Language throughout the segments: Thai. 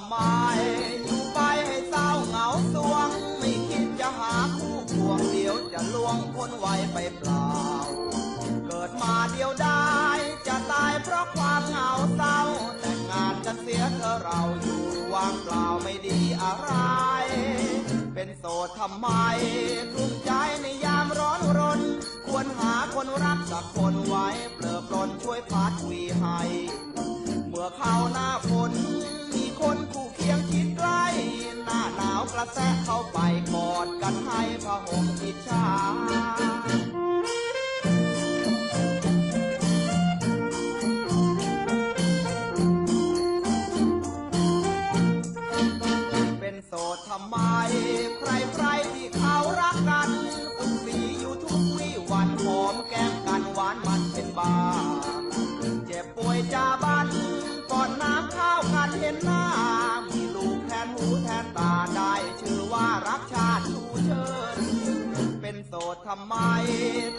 ำไมอยู่ไปให้เศร้าเหงาสวง ไม่คิดจะหาคู่ควงเดียวจะลวงพ้นไวไปเปล่า เกิดมาเดียวได้ จะตายเพราะความเหงาเศร้า แต่งงานกันเสียเธอเราอยู่ว่างเปล่าไม่ดีอะไร เป็นโสดทำไมกลุ้มใจในยามร้อนรน ควรหาคนรักสักคนไว้เปลือปลนช่วยพาดวีให้ เมื่อเข้าหน้าฝ กระแทกเข้าไปกอดกันให้พระห่มอิจฉาเป็นโสดทำไม ใครใครๆที่เขารักกันสุขสีอยู่ทุกวี่วันหอมแก้มกันหวานมันเป็นบา เจ็บป่วยจาบันก่อนน้ำข้าวกันเห็นหน้า ว่ารักชาติชูเชิญ เป็นโสดทำไม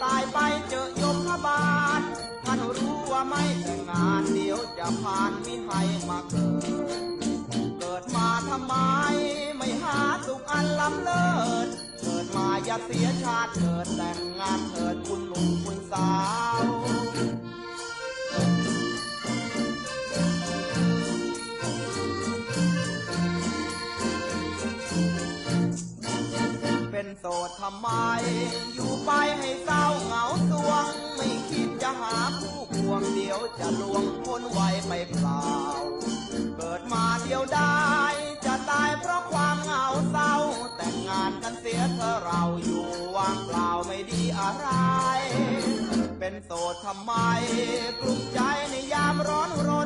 ตายไปเจอยมพบาลท่านรู้ว่าไม่แต่งงานเดี๋ยวจะผ่านมิให้มาเกิด เกิดมาทำไม ไม่หาสุขอันล้ำเลิศ เกิดมาอย่าเสียชาติเกิดแต่งงานเถิดคุณหนุ่มคุณสาว สดทำไม อยู่ไปให้เศร้าเหงาสวง ไม่คิดจะหาคู่ควงเดี๋ยวจะลวงพ้นไวไปเปล่า เกิดมาเดียวได้ จะตายเพราะความเหงาเศร้า แต่งงานกันเสียเธอเราอยู่ว่างเปล่าไม่ดีอะไร เป็นโสดทำไมกลุ้มใจในยามร้อนรน